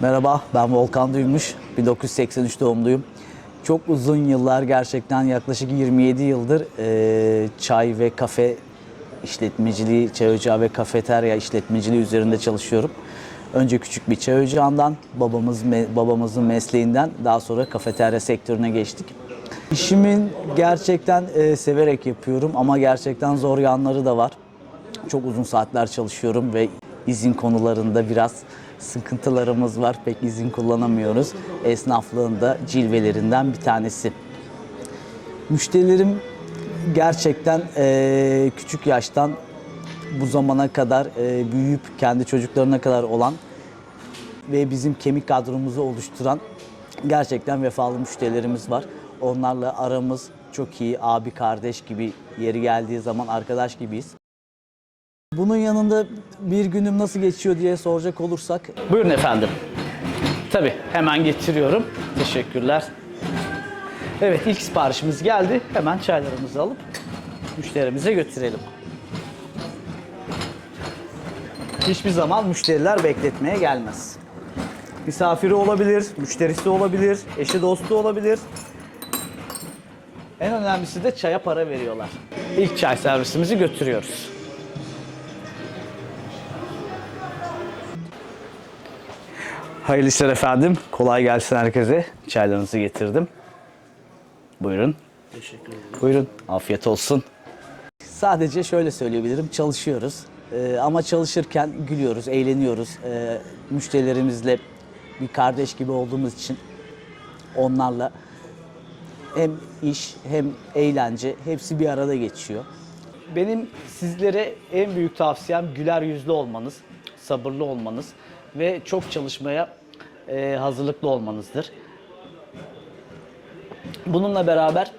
Merhaba, ben Volkan Duymuş. 1983 doğumluyum. Çok uzun yıllar gerçekten yaklaşık 27 yıldır eee, çay ve kafe işletmeciliği, çay ocağı ve kafeterya işletmeciliği üzerinde çalışıyorum. Önce küçük bir çay ocağından, babamız babamızın mesleğinden daha sonra kafeterya sektörüne geçtik. İşimin gerçekten eee, severek yapıyorum ama gerçekten zor yanları da var. Çok uzun saatler çalışıyorum ve izin konularında biraz sıkıntılarımız var. Pek izin kullanamıyoruz. Esnaflığın da cilvelerinden bir tanesi. Müşterilerim gerçekten eee, küçük yaştan bu zamana kadar eee, büyüyüp kendi çocuklarına kadar olan ve bizim kemik kadromuzu oluşturan gerçekten vefalı müşterilerimiz var. Onlarla aramız çok iyi, abi kardeş gibi yeri geldiği zaman arkadaş gibiyiz. Bunun yanında bir günüm nasıl geçiyor diye soracak olursak Buyurun efendim. Tabii hemen getiriyorum. Teşekkürler. Evet ilk siparişimiz geldi. Hemen çaylarımızı alıp müşterimize götürelim. Hiçbir zaman müşteriler bekletmeye gelmez. Misafiri olabilir, müşterisi olabilir, eşi dostu olabilir. En önemlisi de çaya para veriyorlar. İlk çay servisimizi götürüyoruz. Hayırlı işler efendim. Kolay gelsin herkese. Çaylarınızı getirdim. Buyurun. Teşekkür ederim. Buyurun. Afiyet olsun. Sadece şöyle söyleyebilirim, çalışıyoruz. Ee, ama çalışırken gülüyoruz, eğleniyoruz. Ee, müşterilerimizle bir kardeş gibi olduğumuz için onlarla hem iş hem eğlence hepsi bir arada geçiyor. Benim sizlere en büyük tavsiyem güler yüzlü olmanız, sabırlı olmanız ve çok çalışmaya e, hazırlıklı olmanızdır. Bununla beraber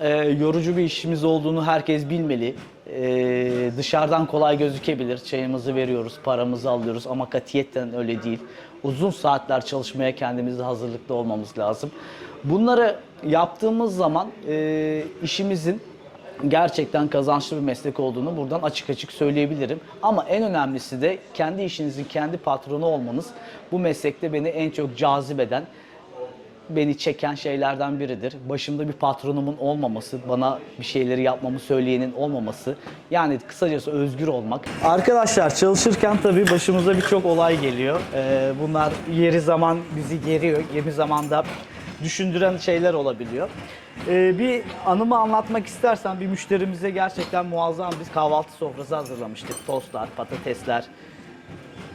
e, yorucu bir işimiz olduğunu herkes bilmeli. E, dışarıdan kolay gözükebilir. Çayımızı veriyoruz, paramızı alıyoruz ama katiyetten öyle değil. Uzun saatler çalışmaya kendimizi hazırlıklı olmamız lazım. Bunları yaptığımız zaman e, işimizin gerçekten kazançlı bir meslek olduğunu buradan açık açık söyleyebilirim. Ama en önemlisi de kendi işinizin kendi patronu olmanız. Bu meslekte beni en çok cazip eden, beni çeken şeylerden biridir. Başımda bir patronumun olmaması, bana bir şeyleri yapmamı söyleyenin olmaması. Yani kısacası özgür olmak. Arkadaşlar çalışırken tabii başımıza birçok olay geliyor. Ee, bunlar yeri zaman bizi geriyor, yeri zamanda düşündüren şeyler olabiliyor. Ee, bir anımı anlatmak istersen bir müşterimize gerçekten muazzam bir kahvaltı sofrası hazırlamıştık. Tostlar, patatesler,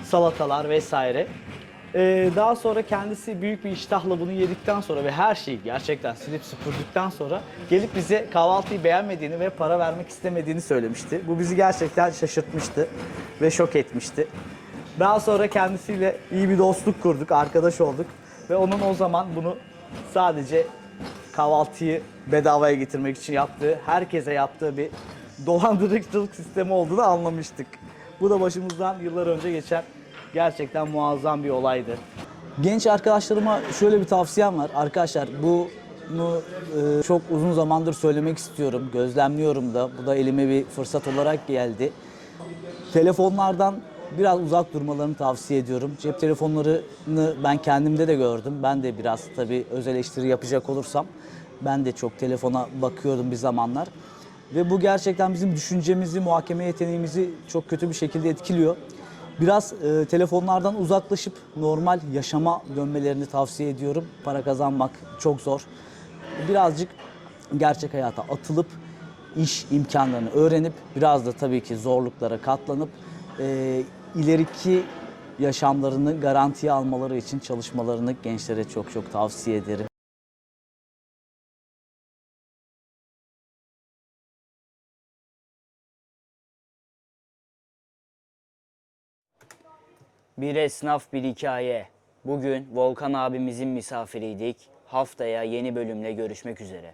salatalar vesaire. Ee, daha sonra kendisi büyük bir iştahla bunu yedikten sonra ve her şeyi gerçekten silip süpürdükten sonra gelip bize kahvaltıyı beğenmediğini ve para vermek istemediğini söylemişti. Bu bizi gerçekten şaşırtmıştı ve şok etmişti. Daha sonra kendisiyle iyi bir dostluk kurduk, arkadaş olduk ve onun o zaman bunu sadece kahvaltıyı bedavaya getirmek için yaptığı, herkese yaptığı bir dolandırıcılık sistemi olduğunu anlamıştık. Bu da başımızdan yıllar önce geçen gerçekten muazzam bir olaydı. Genç arkadaşlarıma şöyle bir tavsiyem var. Arkadaşlar bunu e, çok uzun zamandır söylemek istiyorum. Gözlemliyorum da. Bu da elime bir fırsat olarak geldi. Telefonlardan biraz uzak durmalarını tavsiye ediyorum. Cep telefonlarını ben kendimde de gördüm. Ben de biraz tabii öz eleştiri yapacak olursam ben de çok telefona bakıyordum bir zamanlar. Ve bu gerçekten bizim düşüncemizi, muhakeme yeteneğimizi çok kötü bir şekilde etkiliyor. Biraz e, telefonlardan uzaklaşıp normal yaşama dönmelerini tavsiye ediyorum. Para kazanmak çok zor. Birazcık gerçek hayata atılıp iş imkanlarını öğrenip biraz da tabii ki zorluklara katlanıp e, ileriki yaşamlarını garantiye almaları için çalışmalarını gençlere çok çok tavsiye ederim. Bir esnaf bir hikaye. Bugün Volkan abimizin misafiriydik. Haftaya yeni bölümle görüşmek üzere.